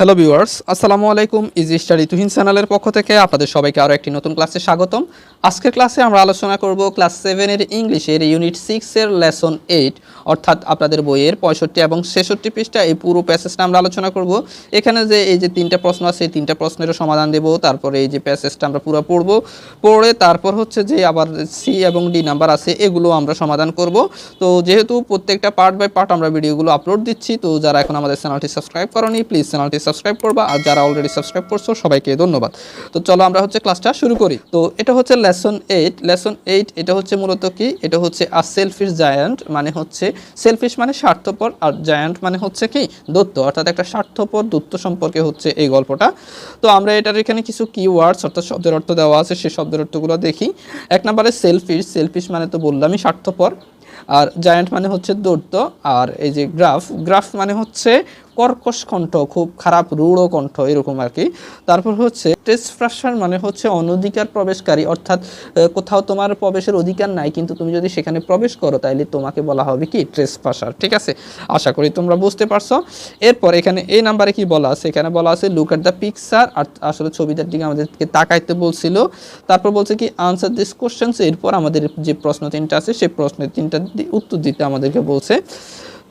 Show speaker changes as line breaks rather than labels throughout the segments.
Hello viewers আসসালামু আলাইকুম easy study Tuhin চ্যানেলের পক্ষ থেকে আপনাদের সবাইকে আরও একটি নতুন ক্লাসে স্বাগতম। আজকের ক্লাসে আমরা আলোচনা করব ক্লাস সেভেনের ইংলিশের ইউনিট সিক্সের লেসন এইট অর্থাৎ আপনাদের বইয়ের পঁয়ষট্টি এবং ছেষট্টি পৃষ্ঠা, এই পুরো প্যাসেজটা আমরা আলোচনা করব। এখানে যে এই যে তিনটা প্রশ্ন আছে, এই তিনটা প্রশ্নেরও সমাধান দেব, তারপরে এই যে প্যাসেজটা আমরা পুরো পড়ব। পড়ে তারপর হচ্ছে যে আবার সি এবং ডি নাম্বার আছে, এগুলো আমরা সমাধান করব। তো যেহেতু প্রত্যেকটা পার্ট বাই পার্ট আমরা ভিডিওগুলো আপলোড দিচ্ছি, তো যারা এখন আমাদের চ্যানেলটি সাবস্ক্রাইব করনি প্লিজ চ্যানেলটি সাবস্ক্রাইব করবা আর যারা অলরেডি সাবস্ক্রাইব করছ সবাইকে ধন্যবাদ। তো চলো আমরা হচ্ছে ক্লাসটা শুরু করি। তো এটা হচ্ছে লেসন এইট লেসন এইট এটা হচ্ছে মূলত কি? এটা হচ্ছে আ সেলফিশ জায়ান্ট মানে হচ্ছে সেলফিশ মানে স্বার্থপর আর জায়ান্ট মানে হচ্ছে কি? দত্ত অর্থাৎ একটা স্বার্থপর দত্ত সম্পর্কে হচ্ছে এই গল্পটা। তো আমরা এটার এখানে কিছু কিওয়ার্ডস অর্থাৎ শব্দের অর্থ দেওয়া আছে সেই শব্দের অর্থগুলো দেখি। এক নম্বরে সেলফিশ সেলফিশ মানে তো বললামই স্বার্থপর। আর জায়ান্ট মানে হচ্ছে দৈত্য। আর এই যে গ্রাফ গ্রাফ মানে হচ্ছে কর্কশ কণ্ঠ, খুব খারাপ রূঢ় কণ্ঠ, এরকম আর কি। তারপর হচ্ছে ট্রেসফ্রাসার মানে হচ্ছে অনধিকার প্রবেশকারী, অর্থাৎ কোথাও তোমার প্রবেশের অধিকার নাই, কিন্তু তুমি যদি সেখানে প্রবেশ করো তাহলে তোমাকে বলা হবে কি? ট্রেসফ্রাসার ঠিক আছে? আশা করি তোমরা বুঝতে পারছ। এরপর এখানে এই নাম্বারে কি বলা আছে? এখানে বলা আছে লুক অ্যাট দ্য পিকচার আর আসলে ছবিটার দিকে আমাদেরকে তাকাইতে বলছিল। তারপর বলছে কি আনসার দিস কোশ্চেন্স এরপর আমাদের যে প্রশ্ন তিনটা আছে সেই প্রশ্নের তিনটা উত্তর দিতে আমাদেরকে বলছে।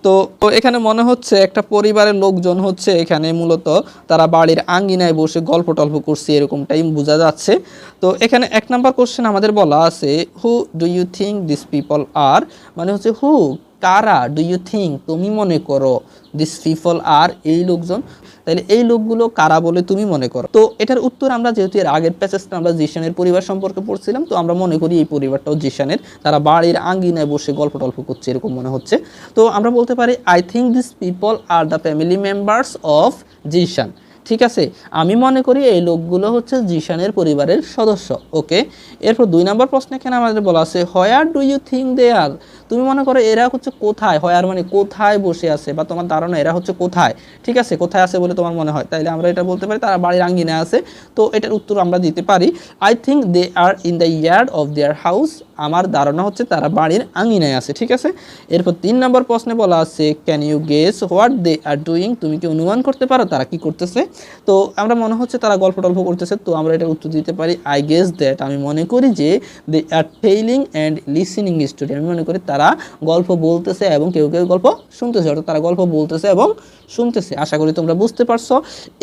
তো এখানে মনে হচ্ছে একটা পরিবারের লোকজন হচ্ছে এখানে মূলত তারা বাড়ির আঙ্গিনায় বসে গল্প টল্প করছে এরকম টাইম বোঝা যাচ্ছে। তো এখানে এক নাম্বার কোশ্চেন আমাদের বলা আছে who do you think this people are মানে হচ্ছে হু কারা ডু ইউ থিঙ্ক তুমি মনে করো দিস পিপল আর এই লোকজন, তাহলে এই লোকগুলো কারা বলে তুমি মনে করো? তো এটার উত্তর আমরা যেহেতু এর আগের প্যাসেজটা আমরা জিশানের পরিবার সম্পর্কে পড়ছিলাম, তো আমরা মনে করি এই পরিবারটাও জিশানের, তারা বাড়ির আঙ্গিনায় বসে গল্প টল্প করছে, এরকম মনে হচ্ছে। তো আমরা বলতে পারি I think this people are the family members of Zeeshan. ঠিক আছে? আমি মনে করি এই লোকগুলো হচ্ছে জিশানের পরিবারের সদস্য ওকে এরপর দুই নম্বর প্রশ্ন এখানে আমাদের বলা আছে where do you think they are তুমি মনে করো এরা হচ্ছে কোথায়? হয় আর মানে কোথায় বসে আছে? বা তোমার ধারণা এরা হচ্ছে কোথায়? ঠিক আছে, কোথায় আছে বলে তোমার মনে হয়? তাইলে আমরা এটা বলতে পারি, তারা বাড়ির আঙ্গিনে আছে। তো এটার উত্তর আমরা দিতে পারি I think they are in the yard of their house আমার ধারণা হচ্ছে তারা বাড়ির আঙ্গিনায় আছে, ঠিক আছে? এরপর তিন নম্বর প্রশ্নে বলা আছে can you guess what they are doing তুমি কি অনুমান করতে পারো? তারা কি করতেছে? তো আমরা মনে হচ্ছে তারা গল্প টল্প করতেছে, তো আমরা এটার উত্তর দিতে পারি আই গেস দ্যাট আমি মনে করি যে they are telling and listening story আমি মনে করি তারা গল্প বলতেছে এবং কেউ কেউ গল্প শুনতেছে, অর্থাৎ তারা গল্প বলতেছে এবং শুনতেছে। আশা করি তোমরা বুঝতে পারছ।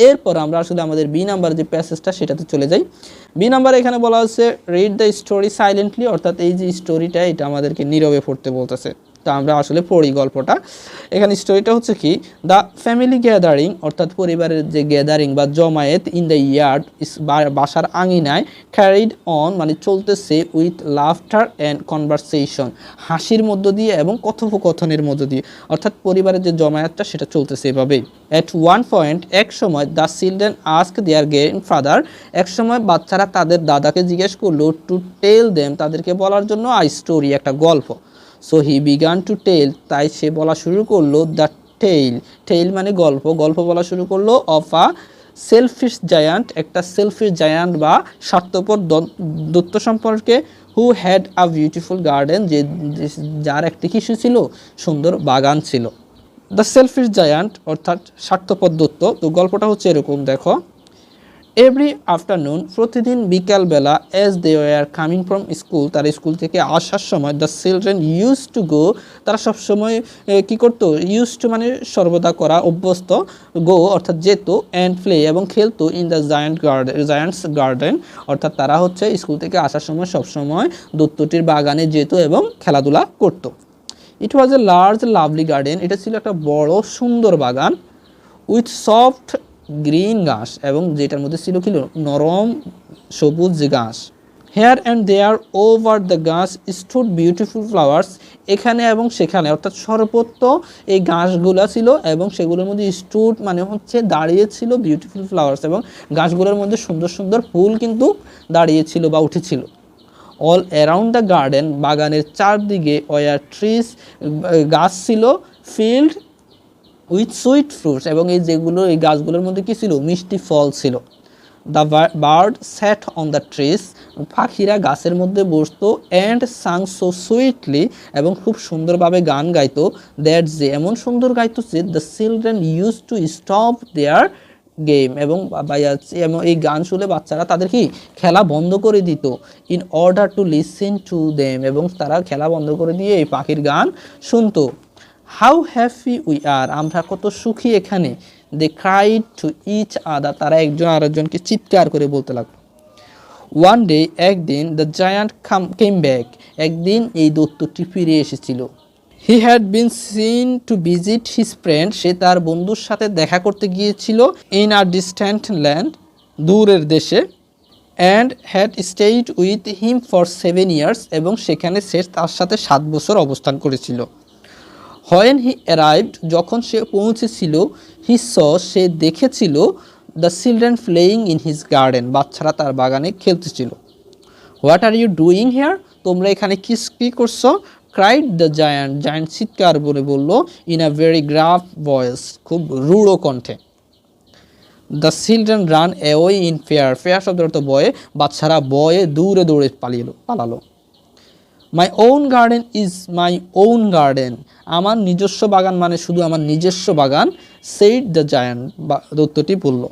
এরপর আমরা আসলে আমাদের বি নাম্বার যে প্যাসেজটা সেটাতে চলে যাই। বি নাম্বারে এখানে বলা হচ্ছে রিড দ্য স্টোরি সাইলেন্টলি অর্থাৎ এই যে স্টোরিটা এটা আমাদেরকে নীরবে পড়তে বলতেছে। তো আমরা আসলে পড়ি গল্পটা। এখানে স্টোরিটা হচ্ছে কি? দ্য ফ্যামিলি গ্যাদারিং অর্থাৎ পরিবারের যে গ্যাদারিং বা জমায়েত ইন দ্য ইয়ার্ড বাসার আঙিনায় ক্যারিড অন মানে চলতেছে উইথ লাফটার অ্যান্ড কনভারসেশন হাসির মধ্য দিয়ে এবং কথোপকথনের মধ্য দিয়ে। অর্থাৎ পরিবারের যে জমায়েতটা, সেটা চলতেছে এভাবেই। অ্যাট ওয়ান পয়েন্ট এক সময় the children ask their grandfather এক সময় বাচ্চারা তাদের দাদাকে জিজ্ঞেস করল টু টেল দেম তাদেরকে বলার জন্য আই স্টোরি একটা গল্প। So he began to tell তাই সে বলা শুরু করল দ্য টেইল টেইল মানে গল্প। গল্প বলা শুরু করল অফ আ সেলফিশ জায়ান্ট একটা সেলফিশ জায়ান্ট বা স্বার্থপর দত্ত সম্পর্কে who had a beautiful garden যে, যে- যার একটি কিছু ছিল, সুন্দর বাগান ছিল। দ্য সেলফিশ জায়ান্ট অর্থাৎ স্বার্থপর দত্ত তো গল্পটা হচ্ছে এরকম, দেখো। এভরি আফটারনুন প্রতিদিন বিকালবেলা as they were coming from school তারা স্কুল থেকে আসার সময় the children used to go তারা সবসময় কি করতো? ইউজ টু মানে সর্বদা করা, অভ্যস্ত গো অর্থাৎ যেত অ্যান্ড প্লে এবং খেলতো in the giant garden giant's garden অর্থাৎ তারা হচ্ছে স্কুল থেকে আসার সময় সবসময় দত্তটির বাগানে যেত এবং খেলাধুলা করতো। It was a large lovely garden এটা ছিল একটা বড়, সুন্দর বাগান উইথ সফট গ্রিন ঘাস এবং যেটার মধ্যে ছিল কি নরম, সবুজ ঘাস। Here and there over the gach stood beautiful flowers এখানে এবং সেখানে, অর্থাৎ সর্বত্র এই ঘাসগুলো ছিল এবং সেগুলোর মধ্যে স্টুড মানে হচ্ছে দাঁড়িয়ে ছিল বিউটিফুল ফ্লাওয়ার্স এবং গাছগুলোর মধ্যে সুন্দর সুন্দর ফুল কিন্তু দাঁড়িয়েছিল বা উঠেছিল। অল অ্যারাউন্ড দ্য গার্ডেন বাগানের চারদিকে ওয়ার ট্রিজ গাছ ছিল ফিল্ড উইথ সুইট ফ্রুটস এবং এই যেগুলো, এই গাছগুলোর মধ্যে কি ছিল? মিষ্টি ফল ছিল। The bird sat on the trees পাখিরা গাছের মধ্যে বসতো অ্যান্ড সাং সো সুইটলি এবং খুব সুন্দরভাবে গান গাইতো। দ্যাট যে, এমন সুন্দর গাইতো যে the children used to stop their game এবং এই গান শুনে বাচ্চারা তাদের কি? খেলা বন্ধ করে দিত। In order to listen to them এবং তারা খেলা বন্ধ করে দিয়ে এই পাখির গান শুনতো। হাউ হ্যাপি উই আর আমরা কত সুখী এখানে। They cried to each other তারা একজন আরেকজনকে চিৎকার করে বলতে লাগল। ওয়ান ডে একদিন the giant come came back একদিন এই দত্তটি ফিরে এসেছিল। He had been seen to visit his friend সে তার বন্ধুর সাথে দেখা করতে গিয়েছিল ইন আর ডিস্ট্যান্ট ল্যান্ড দূরের দেশে and had stayed with him for seven years এবং সেখানে সে তার সাথে সাত বছর অবস্থান করেছিল। হোয়েন হি অ্যারাইভড যখন সে পৌঁছেছিল হি স সে দেখেছিল the children playing in his garden বাচ্চারা তার বাগানে খেলতেছিল। What are you doing here তোমরা এখানে কি, কী করছ? ক্রাইড দ্য জায়ান্ট জায়ান্ট চিৎকার বলে বলল in a very gruff voice খুব রূঢ় কণ্ঠে। The children ran away in fear fear শব্দের অর্থ বয়ে বাচ্চারা বয়ে দূরে দৌড়ে পালিয়ে পালালো। My own garden is my own garden আমার নিজস্ব বাগান মানে শুধু আমার নিজস্ব বাগান সেইড দ্য জায়ান্ট বা দত্তটি বলল।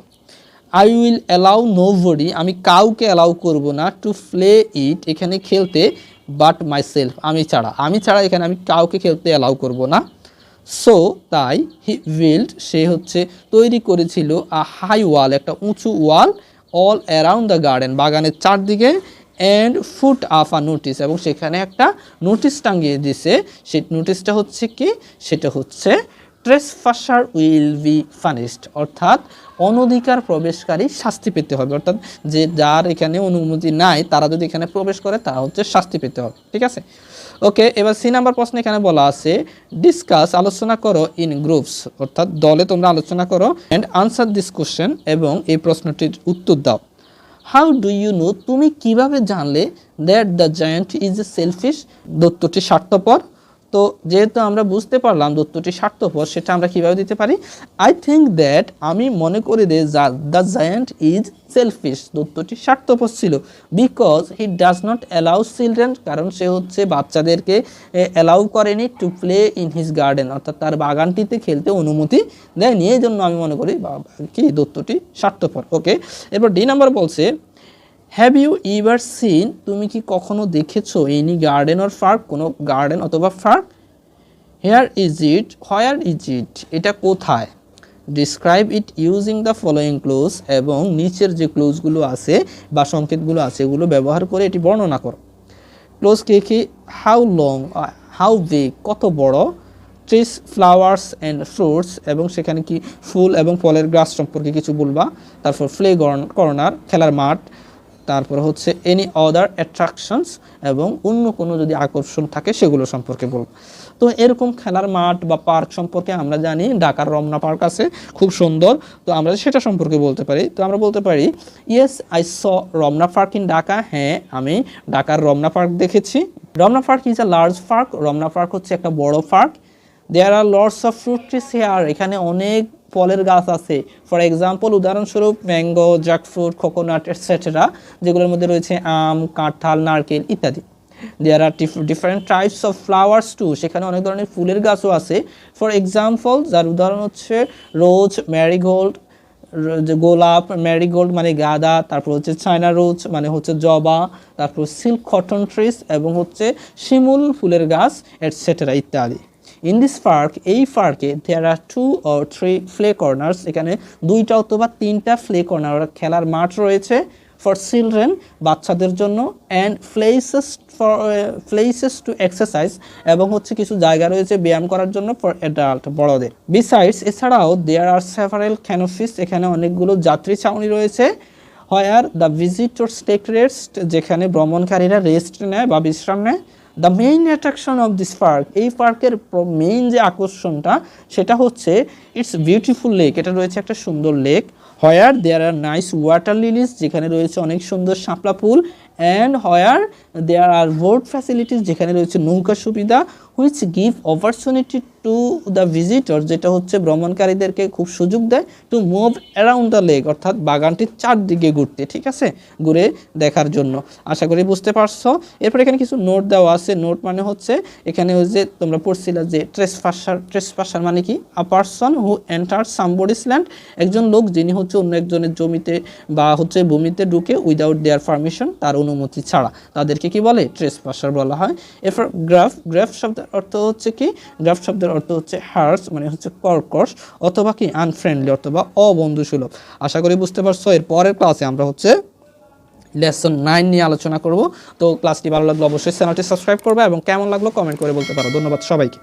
I will allow nobody আমি কাউকে অ্যালাউ করব না টু প্লে ইট এখানে খেলতে বাট মাই সেলফ আমি ছাড়া। আমি ছাড়া এখানে আমি কাউকে খেলতে অ্যালাউ করব না। সো তাই হি বিল্ড সে হচ্ছে তৈরি করেছিল আ হাই ওয়াল একটা উঁচু wall all around the garden বাগানের চারদিকে অ্যান্ড ফুট আফ আ নোটিস এবং সেখানে একটা নোটিশ টাঙিয়ে দিছে। সেই নোটিশটা হচ্ছে কি? সেটা হচ্ছে ট্রেসফাসার উইল বি ফানিশড অর্থাৎ অনধিকার প্রবেশকারী শাস্তি পেতে হবে। অর্থাৎ যে যার এখানে অনুমতি নাই, তারা যদি এখানে প্রবেশ করে, তারা হচ্ছে শাস্তি পেতে হবে। ঠিক আছে? ওকে, এবার সি নাম্বার প্রশ্ন এখানে বলা আছে ডিসকাস আলোচনা করো ইন গ্রুপস অর্থাৎ দলে তোমরা আলোচনা করো অ্যান্ড আনসার দিস কোশ্চেন এবং এই প্রশ্নটির উত্তর দাও। হাউ ডু ইউ নো তুমি কীভাবে জানলে that the giant is a selfish দত্তটি স্বার্থপর। তো যেহেতু আমরা বুঝতে পারলাম দত্তটি স্বার্থপর, সেটা আমরা কীভাবে দিতে পারি? আই থিঙ্ক দ্যাট আমি মনে করি যে দ্য জায়ান্ট ইজ সেলফিশ দত্তটি স্বার্থপর ছিল। Because he does not allow children কারণ সে হচ্ছে বাচ্চাদেরকে অ্যালাউ করেনি to play in his garden অর্থাৎ তার বাগানটিতে খেলতে অনুমতি দেয়নি। এই জন্য আমি মনে করি কি দত্তটি স্বার্থপর। ওকে এরপর ডি নাম্বার বলছে হ্যাভ ইউ ইভার সিন তুমি কি কখনো দেখেছ এনি গার্ডেন অর পার্ক কোনো গার্ডেন অথবা park here is it where is it এটা কোথায়? Describe it using the following clues এবং নিচের যে ক্লোজগুলো আছে বা সংকেতগুলো আছে, এগুলো ব্যবহার করে এটি বর্ণনা করো। ক্লোজ কে, কি? হাউ লং হাউ বিগ কত বড়? ট্রিস ফ্লাওয়ার্স অ্যান্ড ফ্রুটস এবং সেখানে কি ফুল এবং ফলের গাছ সম্পর্কে কিছু বলবা। তারপর প্লে কর্নার খেলার মাঠ তারপর হচ্ছে এনি আদার অ্যাট্রাকশনস এবং অন্য কোনো যদি আকর্ষণ থাকে সেগুলো সম্পর্কে বলব। তো এরকম খেলার মাঠ বা পার্ক সম্পর্কে আমরা জানি, ঢাকার রমনা পার্ক আছে, খুব সুন্দর। তো আমরা সেটা সম্পর্কে বলতে পারি। তো আমরা বলতে পারি yes I saw Ramna park in Dhaka হ্যাঁ আমি ঢাকার রমনা পার্ক দেখেছি। Ramna park is a large park Ramna park হচ্ছে একটা বড় park there are lots of fruit trees here এখানে অনেক ফলের গাছ আছে। ফর এক্সাম্পল উদাহরণস্বরূপ ম্যাঙ্গো জ্যাকফ্রুট কোকোনাট এটসেট্রা যেগুলোর মধ্যে রয়েছে আম, কাঁঠাল, নারকেল ইত্যাদি। There are different types of flowers too সেখানে অনেক ধরনের ফুলের গাছও আছে। ফর এক্সাম্পল যার উদাহরণ হচ্ছে রোজ ম্যারিগোল্ড গোলাপ ম্যারিগোল্ড মানে গাঁদা, তারপর হচ্ছে চায়না রোজ মানে হচ্ছে জবা, তারপর সিল্ক কটন ট্রিস এবং হচ্ছে শিমুল ফুলের গাছ এটসেট্রা ইত্যাদি। ইন দিস পার্ক এই পার্কে there are two or three play corners এখানে দুইটা অথবা তিনটা ফ্লে কর্নার খেলার মাঠ রয়েছে ফর চিলড্রেন বাচ্চাদের জন্য and places for places to exercise এবং হচ্ছে কিছু জায়গা রয়েছে ব্যায়াম করার জন্য ফর অ্যাডাল্ট বড়দের। বিসাইডস এছাড়াও দেয়ার আর সেভারেল ক্যানোফিস এখানে অনেকগুলো যাত্রী ছাউনি রয়েছে। Where the visitors take rest যেখানে ভ্রমণকারীরা রেস্ট নেয় বা বিশ্রাম নেয়। The main attraction of this park এই পার্কের মেইন যে আকর্ষণটা, সেটা হচ্ছে ইটস বিউটিফুল লেক এটা রয়েছে একটা সুন্দর lake where there are nice water lilies যেখানে রয়েছে অনেক সুন্দর শাপলা ফুল and where there are boat facilities যেখানে রয়েছে নৌকা সুবিধা which give opportunity to the visitor যেটা হচ্ছে ভ্রমণকারীদেরকে খুব সুযোগ দেয় to move around the lake অর্থাৎ বাগানটির চারদিকে ঘুরতে, ঠিক আছে? ঘুরে দেখার জন্য। আশা করি বুঝতে পারছ। এরপর এখানে কিছু নোট দেওয়া আছে। নোট মানে হচ্ছে, এখানে ওই যে তোমরা পড়ছিলে যে ট্রেস পাসার ট্রেস পাসার মানে কি? A person who enter somebody's land একজন লোক যিনি হচ্ছে অন্য একজনের জমিতে বা হচ্ছে ভূমিতে ঢুকে উইদাউট দেয়ার পারমিশন তার অনুমতি ছাড়া। তাদেরকে কি বলে? ট্রেস পাসার বলা হয়। এরপর গ্রাফ গ্রাফ শব্দের অর্থ হচ্ছে কি? গ্রাফ শব্দের অর্থ হচ্ছে হার্স মানে হচ্ছে কর্কশ, অথবা কি? আনফ্রেন্ডলি অথবা অবন্ধুসুলভ। আশা করি বুঝতে পারছ। এর পরের ক্লাসে আমরা হচ্ছে লেসন নাইন নিয়ে আলোচনা করব। তো ক্লাসটি ভালো লাগল অবশ্যই চ্যানেলটি সাবস্ক্রাইব করবে এবং কেমন লাগল কমেন্ট করে বলতে পারো। ধন্যবাদ সবাইকে।